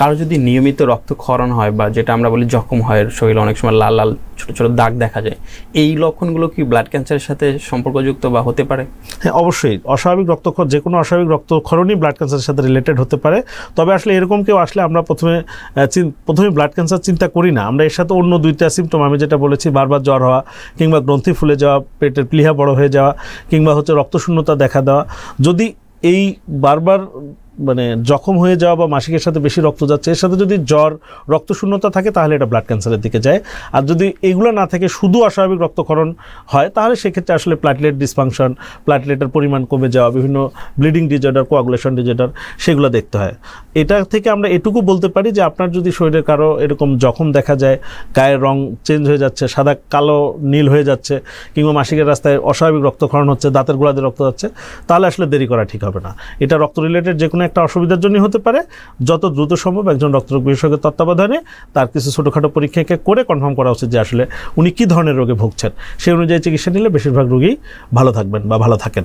কারও যদি নিয়মিত রক্তক্ষরণ হয় বা যেটা আমরা বলি জখম হয়, শরীরে অনেক সময় লাল লাল ছোট ছোট দাগ দেখা যায়, এই লক্ষণগুলো কি ব্লাড ক্যান্সারের সাথে সম্পর্কযুক্ত বা হতে পারে? হ্যাঁ অবশ্যই। অস্বাভাবিক রক্তক্ষরণ, যে কোনো অস্বাভাবিক রক্তক্ষরণই ব্লাড ক্যান্সারের সাথে রিলেটেড হতে পারে। তবে আসলে এরকম কেউ আসলে আমরা প্রথমে প্রথমে ব্লাড ক্যান্সার চিন্তা করি না। আমরা এর সাথে অন্য দুইটা সিমটম আমি যেটা বলেছি, বারবার জ্বর হওয়া কিংবা গ্রন্থি ফুলে যাওয়া, পেটের প্লিহা বড় হয়ে যাওয়া কিংবা হচ্ছে রক্তশূন্যতা দেখা দেওয়া। যদি এই বারবার মানে জখম হয়ে যাওয়া বা মাসিকের সাথে বেশি রক্ত যাচ্ছে, এর সাথে যদি জ্বর, রক্তশূন্যতা থাকে, তাহলে এটা ব্লাড ক্যান্সারের দিকে যায়। আর যদি এগুলো না থাকে, শুধু অস্বাভাবিক রক্তক্ষরণ হয়, তাহলে সেক্ষেত্রে আসলে প্লাটলেট ডিসফাংশন প্লাটলেটের পরিমাণ কমে যাওয়া, বিভিন্ন ব্লিডিং ডিজর্ডার কোয়াগুলেশন ডিজর্ডার সেগুলো দেখতে হয়। এটা থেকে আমরা এটুকু বলতে পারি যে, আপনার যদি শরীরে কারও এরকম জখম দেখা যায়, গায়ের রং চেঞ্জ হয়ে যাচ্ছে, সাদা, কালো, নীল হয়ে যাচ্ছে, কিংবা মাসিকের রাস্তায় অস্বাভাবিক রক্তক্ষরণ হচ্ছে, দাঁতের গোড়াতে রক্ত যাচ্ছে, তাহলে আসলে দেরি করা ঠিক হবে না। এটা রক্ত রিলেটেড যে কোনো একটা অসুবিধার জন্যই হতে পারে। যত দ্রুত সম্ভব একজন রক্তরোগ বিশেষজ্ঞের তত্ত্বাবধানে তার কিছু ছোটোখাটো পরীক্ষাকে করে কনফার্ম করা উচিত যে আসলে উনি কী ধরনের রোগে ভুগছেন। সেই অনুযায়ী চিকিৎসা নিলে বেশিরভাগ রোগী ভালো থাকবেন বা ভালো থাকেন।